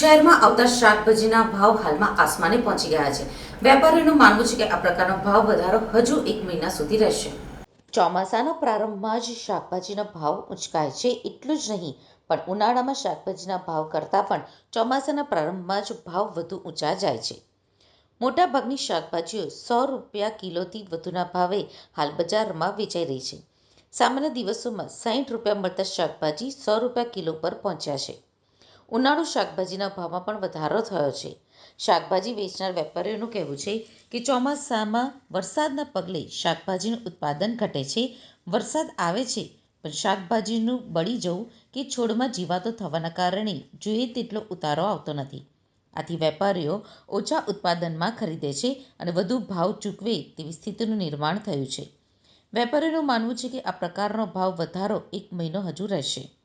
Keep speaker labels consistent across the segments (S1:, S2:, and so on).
S1: શહેરમાં આવતા શાકભાજીના ભાવ હાલમાં આસમાને પહોંચી ગયા છે. વેપારીઓનું માનવું છે કે આ પ્રકારનો ભાવ વધારો હજુ એક મહિના સુધી રહેશે. ચોમાસાના પ્રારંભમાં જ શાકભાજીના ભાવ ઉંચકાય છે એટલું જ નહીં, પણ ઉનાળામાં શાકભાજીના ભાવ કરતાં પણ ચોમાસાના પ્રારંભમાં જ ભાવ વધુ ઊંચા જાય છે. મોટાભાગની શાકભાજીઓ સો રૂપિયા કિલોથી વધુના ભાવે હાલ બજારમાં વેચાઈ રહી છે. સામાન્ય દિવસોમાં સાઠ રૂપિયા મળતા શાકભાજી સો રૂપિયા કિલો પર પહોંચ્યા છે. ઉનાળુ શાકભાજીના ભાવમાં પણ વધારો થયો છે. શાકભાજી વેચનાર વેપારીઓનું કહેવું છે કે ચોમાસામાં વરસાદના પગલે શાકભાજીનું ઉત્પાદન ઘટે છે, વરસાદ આવે છે, પણ શાકભાજીનું બળી જવું કે છોડમાં જીવાતો થવાના કારણે જોઈએ તેટલો ઉતારો આવતો નથી. આથી વેપારીઓ ઓછા ઉત્પાદનમાં ખરીદે છે અને વધુ ભાવ ચૂકવે તેવી સ્થિતિનું નિર્માણ થયું છે. વેપારીઓનું માનવું છે કે આ પ્રકારનો ભાવ વધારો એક મહિનો હજુ રહેશે.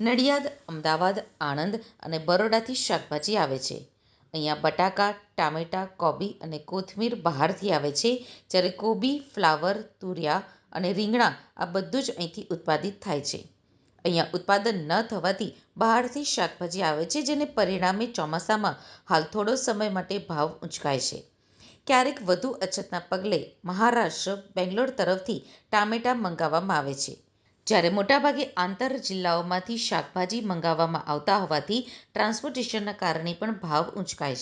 S1: નડિયાદ, અમદાવાદ, આણંદ અને બરોડાથી શાકભાજી આવે છે. અહીંયા બટાકા, ટામેટા, કોબી અને કોથમીર બહારથી આવે છે. જ્યારે કોબી, ફ્લાવર, તુરિયા અને રીંગણા આ બધું જ અહીંથી ઉત્પાદિત થાય છે. અહીંયા ઉત્પાદન ન થવાથી બહારથી શાકભાજી આવે છે, જેને પરિણામે ચોમાસામાં હાલ થોડો સમય માટે ભાવ ઊંચકાય છે. ક્યારેક વધુ અછતના પગલે મહારાષ્ટ્ર, બેંગ્લોર તરફથી ટામેટા મંગાવવામાં આવે છે. જ્યારે મોટાભાગે આંતર જિલ્લાઓમાંથી શાકભાજી મંગાવવામાં આવતા હોવાથી ટ્રાન્સપોર્ટેશનના કારણે પણ ભાવ ઉંચકાય છે.